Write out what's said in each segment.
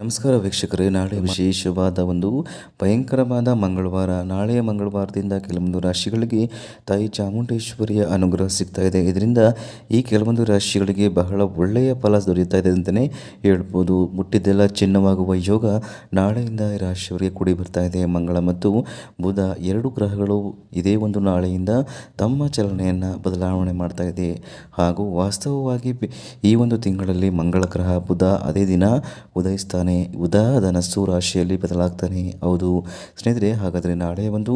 ನಮಸ್ಕಾರ ವೀಕ್ಷಕರೇ, ನಾಳೆ ವಿಶೇಷವಾದ ಒಂದು ಭಯಂಕರವಾದ ಮಂಗಳವಾರ. ನಾಳೆಯ ಮಂಗಳವಾರದಿಂದ ಕೆಲವೊಂದು ರಾಶಿಗಳಿಗೆ ತಾಯಿ ಚಾಮುಂಡೇಶ್ವರಿಯ ಅನುಗ್ರಹ ಸಿಗ್ತಾ ಇದೆ. ಇದರಿಂದ ಈ ಕೆಲವೊಂದು ರಾಶಿಗಳಿಗೆ ಬಹಳ ಒಳ್ಳೆಯ ಫಲ ದೊರೆಯುತ್ತಾ ಇದೆ ಅಂತಲೇ ಹೇಳ್ಬೋದು. ಮುಟ್ಟಿದ್ದೆಲ್ಲ ಚಿನ್ನವಾಗುವ ಯೋಗ ನಾಳೆಯಿಂದ ಈ ರಾಶಿಯವರಿಗೆ ಕೂಡಿ ಬರ್ತಾ ಇದೆ. ಮಂಗಳ ಮತ್ತು ಬುಧ ಎರಡು ಗ್ರಹಗಳು ಇದೇ ಒಂದು ನಾಳೆಯಿಂದ ತಮ್ಮ ಚಲನೆಯನ್ನು ಬದಲಾವಣೆ ಮಾಡ್ತಾ ಇದೆ. ಹಾಗೂ ವಾಸ್ತವವಾಗಿ ಈ ಒಂದು ತಿಂಗಳಲ್ಲಿ ಮಂಗಳ ಗ್ರಹ, ಬುಧ ಅದೇ ದಿನ ಉದಯಿಸ್ತಾನೆ. ಬುಧ ಧನಸ್ಸು ರಾಶಿಯಲ್ಲಿ ಬದಲಾಗ್ತಾನೆ. ಹೌದು. ಸ್ನೇಹಿತರೆ, ಹಾಗಾದರೆ ನಾಳೆ ಒಂದು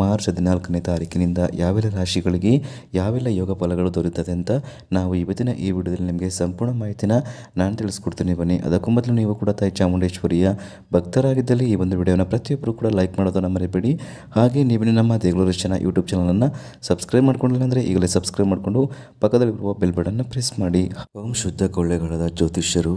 ಮಾರ್ಚ್ ಹದಿನಾಲ್ಕನೇ ತಾರೀಕಿನಿಂದ ಯಾವೆಲ್ಲ ರಾಶಿಗಳಿಗೆ ಯಾವೆಲ್ಲ ಯೋಗ ಫಲಗಳು ದೊರೆಯುತ್ತದೆ ಅಂತ ನಾವು ಇವತ್ತಿನ ಈ ವಿಡಿಯೋದಲ್ಲಿ ನಿಮಗೆ ಸಂಪೂರ್ಣ ಮಾಹಿತಿನ ನಾನು ತಿಳಿಸ್ಕೊಡ್ತೀನಿ ಬನ್ನಿ. ಅದಕ್ಕೂ ಮೊದಲು ನೀವು ಕೂಡ ತಾಯಿ ಚಾಮುಂಡೇಶ್ವರಿಯ ಭಕ್ತರಾಗಿದ್ದಲ್ಲಿ ಈ ಒಂದು ವಿಡಿಯೋನ ಪ್ರತಿಯೊಬ್ಬರು ಕೂಡ ಲೈಕ್ ಮಾಡೋದನ್ನು ಮರಿಬೇಡಿ. ಹಾಗೆ ನೀವು ನಮ್ಮ ದೇಗುಲ ಚೆನ್ನ ಯೂಟ್ಯೂಬ್ ಚಾನಲನ್ನು ಸಬ್ಸ್ಕ್ರೈಬ್ ಮಾಡ್ಕೊಂಡಿಲ್ಲ ಅಂದರೆ ಈಗಲೇ ಸಬ್ಸ್ಕ್ರೈಬ್ ಮಾಡಿಕೊಂಡು ಪಕ್ಕದಲ್ಲಿರುವ ಬೆಲ್ ಬಟನ್ನ ಪ್ರೆಸ್ ಮಾಡಿ. ಓಂ ಶುದ್ಧ ಕೊಳ್ಳೆಗಳದ ಜ್ಯೋತಿಷ್ಯರು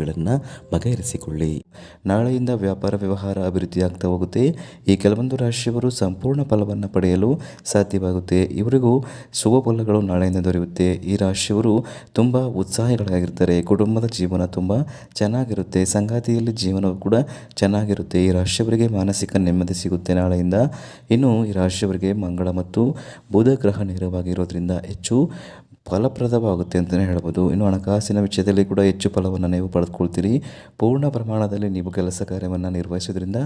ಸಮಸ್ಯೆಗಳನ್ನು ಬಗೆಹರಿಸಿಕೊಳ್ಳಿ. ನಾಳೆಯಿಂದ ವ್ಯಾಪಾರ ವ್ಯವಹಾರ ಅಭಿವೃದ್ಧಿಯಾಗ್ತಾ ಹೋಗುತ್ತೆ. ಈ ಕೆಲವೊಂದು ರಾಶಿಯವರು ಸಂಪೂರ್ಣ ಫಲವನ್ನು ಪಡೆಯಲು ಸಾಧ್ಯವಾಗುತ್ತೆ. ಇವರಿಗೂ ಶುಭ ಫಲಗಳು ನಾಳೆಯಿಂದ ದೊರೆಯುತ್ತೆ. ಈ ರಾಶಿಯವರು ತುಂಬ ಉತ್ಸಾಹಿಗಳಾಗಿರ್ತಾರೆ. ಕುಟುಂಬದ ಜೀವನ ತುಂಬ ಚೆನ್ನಾಗಿರುತ್ತೆ. ಸಂಗಾತಿಯಲ್ಲಿ ಜೀವನವು ಕೂಡ ಚೆನ್ನಾಗಿರುತ್ತೆ. ಈ ರಾಶಿಯವರಿಗೆ ಮಾನಸಿಕ ನೆಮ್ಮದಿ ಸಿಗುತ್ತೆ ನಾಳೆಯಿಂದ. ಇನ್ನು ಈ ರಾಶಿಯವರಿಗೆ ಮಂಗಳ ಮತ್ತು ಬುಧ ಗ್ರಹ ನೇರವಾಗಿರೋದ್ರಿಂದ ಹೆಚ್ಚು ಫಲಪ್ರದವಾಗುತ್ತೆ ಅಂತಲೇ ಹೇಳ್ಬೋದು. ಇನ್ನು ಹಣಕಾಸಿನ ವಿಷಯದಲ್ಲಿ ಕೂಡ ಹೆಚ್ಚು ಫಲವನ್ನು ನೀವು ಪಡೆದುಕೊಳ್ತೀರಿ. ಪೂರ್ಣ ಪ್ರಮಾಣದಲ್ಲಿ ನೀವು ಕೆಲಸ ಕಾರ್ಯವನ್ನು ನಿರ್ವಹಿಸೋದ್ರಿಂದ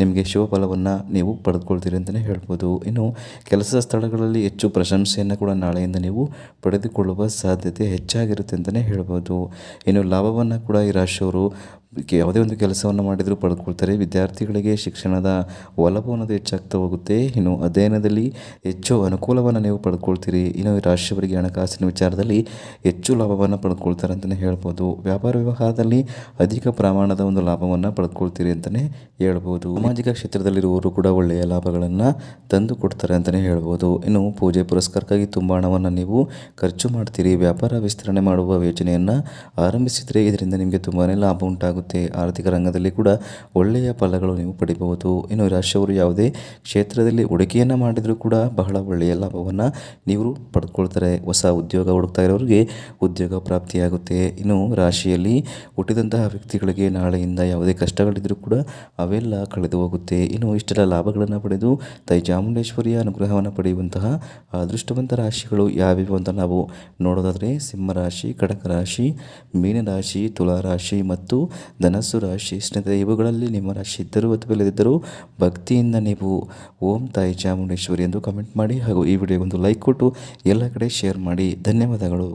ನಿಮಗೆ ಶುಭ ಫಲವನ್ನು ನೀವು ಪಡೆದುಕೊಳ್ತೀರಿ ಅಂತಲೇ ಹೇಳ್ಬೋದು. ಇನ್ನು ಕೆಲಸ ಸ್ಥಳಗಳಲ್ಲಿ ಹೆಚ್ಚು ಪ್ರಶಂಸೆಯನ್ನು ಕೂಡ ನಾಳೆಯಿಂದ ನೀವು ಪಡೆದುಕೊಳ್ಳುವ ಸಾಧ್ಯತೆ ಹೆಚ್ಚಾಗಿರುತ್ತೆ ಅಂತಲೇ ಹೇಳ್ಬೋದು. ಇನ್ನು ಲಾಭವನ್ನು ಕೂಡ ಈ ರಾಶಿಯವರು ಯಾವುದೇ ಒಂದು ಕೆಲಸವನ್ನು ಮಾಡಿದರೂ ಪಡೆದುಕೊಳ್ತಾರೆ ವಿದ್ಯಾರ್ಥಿಗಳಿಗೆ ಶಿಕ್ಷಣದ ಒಲವು ಅನ್ನೋದು ಹೆಚ್ಚಾಗ್ತಾ ಹೋಗುತ್ತೆ. ಇನ್ನು ಅಧ್ಯಯನದಲ್ಲಿ ಹೆಚ್ಚು ಅನುಕೂಲವನ್ನು ನೀವು ಪಡೆದುಕೊಳ್ತೀರಿ ಇನ್ನು ರಾಶಿಯವರಿಗೆ ಹಣಕಾಸಿನ ವಿಚಾರದಲ್ಲಿ ಹೆಚ್ಚು ಲಾಭವನ್ನು ಪಡೆದುಕೊಳ್ತಾರೆ ಅಂತಲೇ ಹೇಳ್ಬೋದು. ವ್ಯಾಪಾರ ವ್ಯವಹಾರದಲ್ಲಿ ಅಧಿಕ ಪ್ರಮಾಣದ ಒಂದು ಲಾಭವನ್ನು ಪಡೆದುಕೊಳ್ತೀರಿ ಅಂತಲೇ ಹೇಳ್ಬೋದು. ಸಾಮಾಜಿಕ ಕ್ಷೇತ್ರದಲ್ಲಿರುವವರು ಕೂಡ ಒಳ್ಳೆಯ ಲಾಭಗಳನ್ನು ತಂದು ಕೊಡ್ತಾರೆ ಅಂತಲೇ ಹೇಳ್ಬೋದು. ಇನ್ನು ಪೂಜೆ ಪುರಸ್ಕಾರಕ್ಕಾಗಿ ತುಂಬ ಹಣವನ್ನು ನೀವು ಖರ್ಚು ಮಾಡ್ತೀರಿ. ವ್ಯಾಪಾರ ವಿಸ್ತರಣೆ ಮಾಡುವ ಯೋಜನೆಯನ್ನು ಆರಂಭಿಸಿದರೆ ಇದರಿಂದ ನಿಮಗೆ ತುಂಬಾ ಲಾಭ ಉಂಟಾಗುತ್ತೆ. ಆರ್ಥಿಕ ರಂಗದಲ್ಲಿ ಕೂಡ ಒಳ್ಳೆಯ ಫಲಗಳು ನೀವು ಪಡಿಬಹುದು. ಇನ್ನು ರಾಶಿಯವರು ಯಾವುದೇ ಕ್ಷೇತ್ರದಲ್ಲಿ ಹೂಡಿಕೆಯನ್ನು ಮಾಡಿದರೂ ಕೂಡ ಬಹಳ ಒಳ್ಳೆಯ ಲಾಭವನ್ನು ನೀವು ಪಡೆದುಕೊಳ್ತಾರೆ ಹೊಸ ಉದ್ಯೋಗ ಹುಡುಕ್ತಾ ಇರೋರಿಗೆ ಉದ್ಯೋಗ ಪ್ರಾಪ್ತಿಯಾಗುತ್ತೆ. ಇನ್ನು ರಾಶಿಯಲ್ಲಿ ಹುಟ್ಟಿದಂತಹ ವ್ಯಕ್ತಿಗಳಿಗೆ ನಾಳೆಯಿಂದ ಯಾವುದೇ ಕಷ್ಟಗಳಿದ್ದರೂ ಕೂಡ ಅವೆಲ್ಲ ಕಳೆದು ಹೋಗುತ್ತೆ. ಇನ್ನು ಇಷ್ಟೆಲ್ಲ ಲಾಭಗಳನ್ನು ಪಡೆದು ತಾಯಿ ಚಾಮುಂಡೇಶ್ವರಿಯ ಅನುಗ್ರಹವನ್ನು ಪಡೆಯುವಂತಹ ಅದೃಷ್ಟವಂತ ರಾಶಿಗಳು ಯಾವ್ಯಾವು ಅಂತ ನಾವು ನೋಡೋದಾದರೆ ಸಿಂಹರಾಶಿ ಕಡಕ ರಾಶಿ ಮೀನರಾಶಿ ತುಲಾರಾಶಿ ಮತ್ತು ಧನಸ್ಸು ರಾಶಿ, ಸ್ನೇಹಿತರೆ, ಇವುಗಳಲ್ಲಿ ನಿಮ್ಮ ರಾಶಿ ಇದ್ದರೂ ಅಥವಾ ಇಲ್ಲದಿದ್ದರೂ ಭಕ್ತಿಯಿಂದ ನೀವು ಓಂ ತಾಯಿ ಚಾಮುಂಡೇಶ್ವರಿ ಎಂದು ಕಮೆಂಟ್ ಮಾಡಿ ಹಾಗೂ ಈ ವಿಡಿಯೋಗೊಂದು ಲೈಕ್ ಕೊಟ್ಟು ಎಲ್ಲ ಕಡೆ ಶೇರ್ ಮಾಡಿ. ಧನ್ಯವಾದಗಳು.